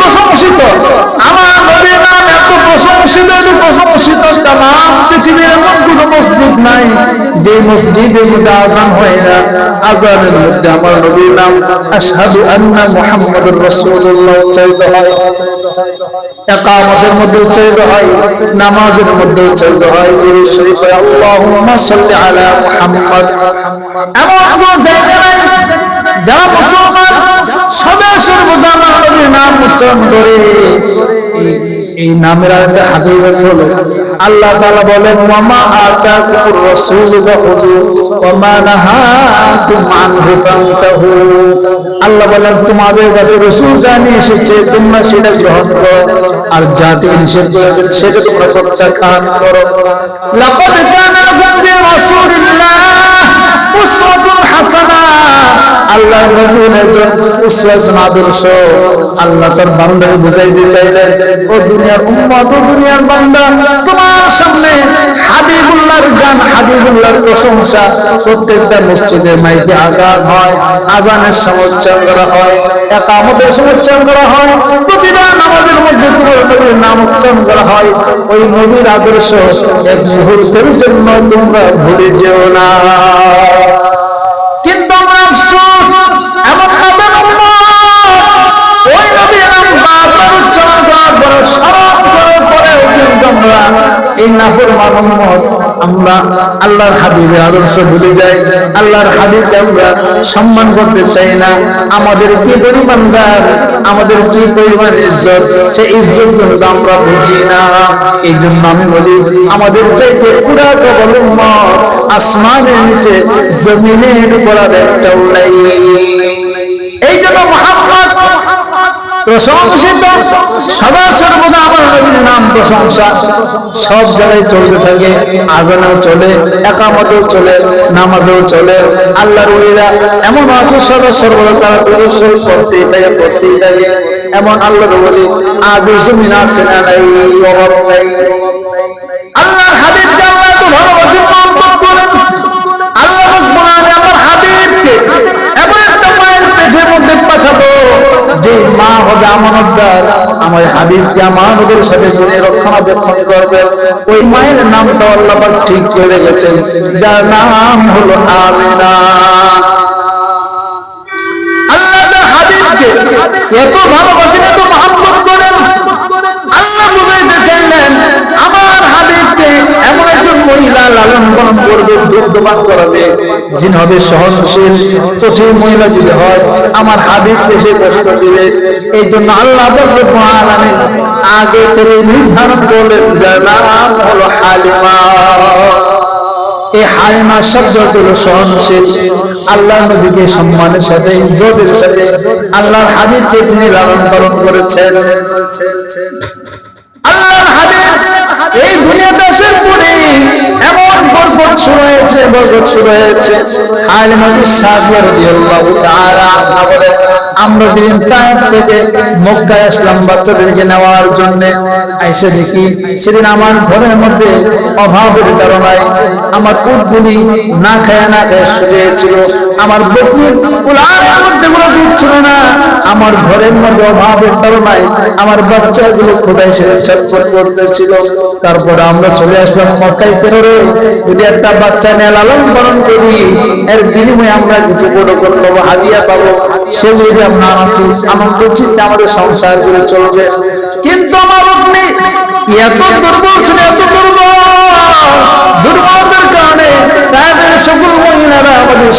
প্রশংসিত। আমার নবীর নাম এত প্রশংসিত এত প্রশংসিত পৃথিবীর এমন মসজিদ নাই যে মসজিদে যদি আজান হয় না, আজানের মধ্যে আমার নবীর নাম আশহাদু আন্না মুহাম্মাদুর রাসূলুল্লাহ উচ্চারিত হয়। একামতের মধ্যে উচ্চারিত হয়, নামাজের মধ্যে উচ্চারিত হয়। গুরু শরীফ আল্লাহুম্মা সাল্লি আলা মুহাম্মদ। এমন কোন জায়গা নাই যারা মুসলমান সদা সর্বদা নাম উচ্চারণ করে। এই নামের আল্লাহ তাআলা বলেন, ওয়ামা আতাকুর রাসূল আল্লাহ বলেন, তোমাদের কাছে রাসূল জানি এসেছে, তোমরা সেটা গ্রহণ করো। আর যা তিনি নিষেধ করেছেন সেটা তোমরা প্রত্যাখ্যান করো। লাকাদ আল্লাহ নবীর একজন আদর্শ। আল্লাহ তার বান্দাকে বুঝাইতে চাইলেন ও দুনিয়ার উম্মত, ও দুনিয়ার বান্দা, তোমার সামনে হাবিবুল্লাহর গান হাবিবুল্লাহর প্রশংসা প্রত্যেকটা মাইকে আজান হয়, আজানের করা হয়, একামতের করা হয় নামাজের মধ্যে তোমার নবীর নাম উচ্চারণ করা হয়। ওই নবীর আদর্শ এক মুহূর্তের জন্য তোমরা ভুলে যেও না। আমরা আল্লাহর হাবিবের আদর্শ ভুলে যাই, আল্লাহর হাবিবকে আমরা সম্মান করতে চাই না। আমাদের কি পরিমাণ দান, আমাদের কি পরিমাণ ইজ্জত সে ইজ্জত কিন্তু আমরা বুঝি না। এই জন্য আমি বলি, আমাদের চাইতে পুরা আসমানের নিচে জমিনের উপর একটাও নাই। এই জন্য মোহাম্মদ প্রশংসিত সদা সর্বদা আমার নবীর নাম প্রশংসা। সব জায়গায় চলতে থাকে, আজানেও চলে, একামতেও চলে, নামাজেও চলে। আল্লাহর উলিরা এমন আছে সদা সর্বদা তারা প্রদর্শন করতেই থাকে করতেই থাকে। এমন আল্লাহর বলি আজ জমিন আছে না নাই অভাব নাই। আল্লাহর হবে ওই মায়ের নামটা আল্লাহ ঠিক করে গেছেন। যার নাম হলো আমিনা। আল্লাহ হাবিবকে এত লালন করবে দুগ্ধপান করাবে যিনি হবে সহনশীল, তো সেই মহিলা যদি হয়, আমার হাবিবকে সে কষ্ট দিবে। এই জন্য আল্লাহ আমি আগে থেকে নির্ধারণ করলেন, যার হলো হালিমা। এই হালিমা শব্দ হলো সহনশীল। আল্লাহ নবীকে সম্মানের সাথে, ইজ্জতের সাথে আল্লাহর হাবিবকে তিনি লালন পালন করেছেন। আল্লাহর হাবিব এই দুনিয়াতে আসার পরে হয়েছে বরকত শুরু হয়েছে। হালিমা সাহেব রাদিয়াল্লাহু তাআলা বলেন আমরা দিন তায়েফ থেকে মক্কায় আসলাম বাচ্চাদেরকে নেওয়ার জন্য, আইসে দেখি সেদিন আমার ঘরের মধ্যে অভাবের কারণায় আমার উটগুলি না খায় না খায় শুয়েছিল আমার বকরি উলানের মধ্যে কোনো না। আমার ঘরের মধ্যে অভাবের কারণায় আমার বাচ্চাগুলো খোদাই সে ছটফট করতেছিল। তারপরে আমরা চলে আসলাম যদি একটা বাচ্চা নিয়ে লালন করি, এর বিনিময়ে আমরা কিছু বড় করে পাবো হাদিয়া পাবো। সেগুলি আমরা আনন্দ চিন্তা আমাদের সংসার করে চলবে। কিন্তু আমার আপনি এত দুর্বল ছিল, এত দুর্বল।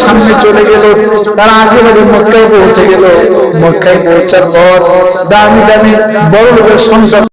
সামনে চলে গেল। তারা বাড়ি মক্কায় পৌঁছে গেল। মক্কায় পৌঁছার পর দামি দামি বড় লোকের সংসার